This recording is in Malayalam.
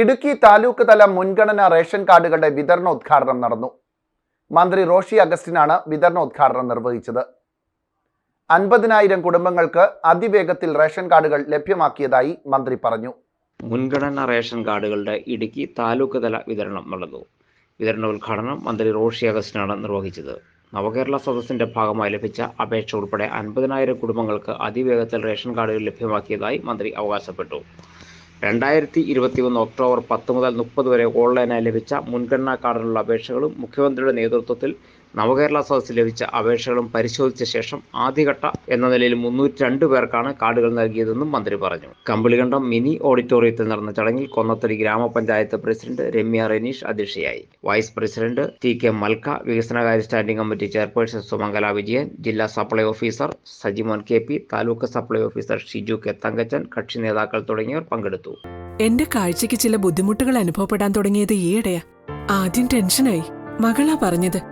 ഇടുക്കി താലൂക്ക് തല മുൻഗണനാ റേഷൻ കാർഡുകളുടെ വിതരണോദ്ഘാടനം നടന്നു. മന്ത്രി റോഷി അഗസ്റ്റിനാണ് വിതരണോദ്ഘാടനം നിർവഹിച്ചത്. അൻപതിനായിരം കുടുംബങ്ങൾക്ക് അതിവേഗത്തിൽ റേഷൻ കാർഡുകൾ ലഭ്യമാക്കിയതായി മന്ത്രി പറഞ്ഞു. മുൻഗണനാ റേഷൻ കാർഡുകളുടെ ഇടുക്കി താലൂക്ക് തല വിതരണം നടന്നു. വിതരണോദ്ഘാടനം മന്ത്രി റോഷി അഗസ്റ്റിനാണ് നിർവഹിച്ചത്. നവകേരള സദസ്സിന്റെ ഭാഗമായി ലഭിച്ച അപേക്ഷ ഉൾപ്പെടെ അൻപതിനായിരം കുടുംബങ്ങൾക്ക് അതിവേഗത്തിൽ റേഷൻ കാർഡുകൾ ലഭ്യമാക്കിയതായി മന്ത്രി അവകാശപ്പെട്ടു. രണ്ടായിരത്തി ഇരുപത്തി ഒന്ന് ഒക്ടോബർ പത്ത് മുതൽ മുപ്പത് വരെ ഓൺലൈനായി ലഭിച്ച മുൻഗണനാ കാർഡിനുള്ള അപേക്ഷകളും മുഖ്യമന്ത്രിയുടെ നേതൃത്വത്തിൽ നവകേരള സദസ്സിൽ ലഭിച്ച അപേക്ഷകളും പരിശോധിച്ച ശേഷം ആദ്യഘട്ട എന്ന നിലയിൽ മുന്നൂറ്റി രണ്ട് പേർക്കാണ് കാർഡുകൾ നൽകിയതെന്നും മന്ത്രി പറഞ്ഞു. കമ്പിളികണ്ടം മിനി ഓഡിറ്റോറിയത്തിൽ നടന്ന ചടങ്ങിൽ കൊന്നത്തടി ഗ്രാമപഞ്ചായത്ത് പ്രസിഡന്റ് രമ്യ റെനീഷ് അധ്യക്ഷയായി. Vice president T K Malka വികസനകാര്യ standing committee chairperson Sumangala Vijayan ജില്ലാ supply officer Sajimon K P taluk supply officer Shiju K Thankachan കക്ഷി നേതാക്കൾ തുടങ്ങിയവർ പങ്കെടുത്തു. എന്റെ കാഴ്ചയ്ക്ക് ചില ബുദ്ധിമുട്ടുകൾ അനുഭവപ്പെടാൻ തുടങ്ങിയത് ഈയിടെയാ. ആദ്യം ടെൻഷനായി. മകളാ പറഞ്ഞത്.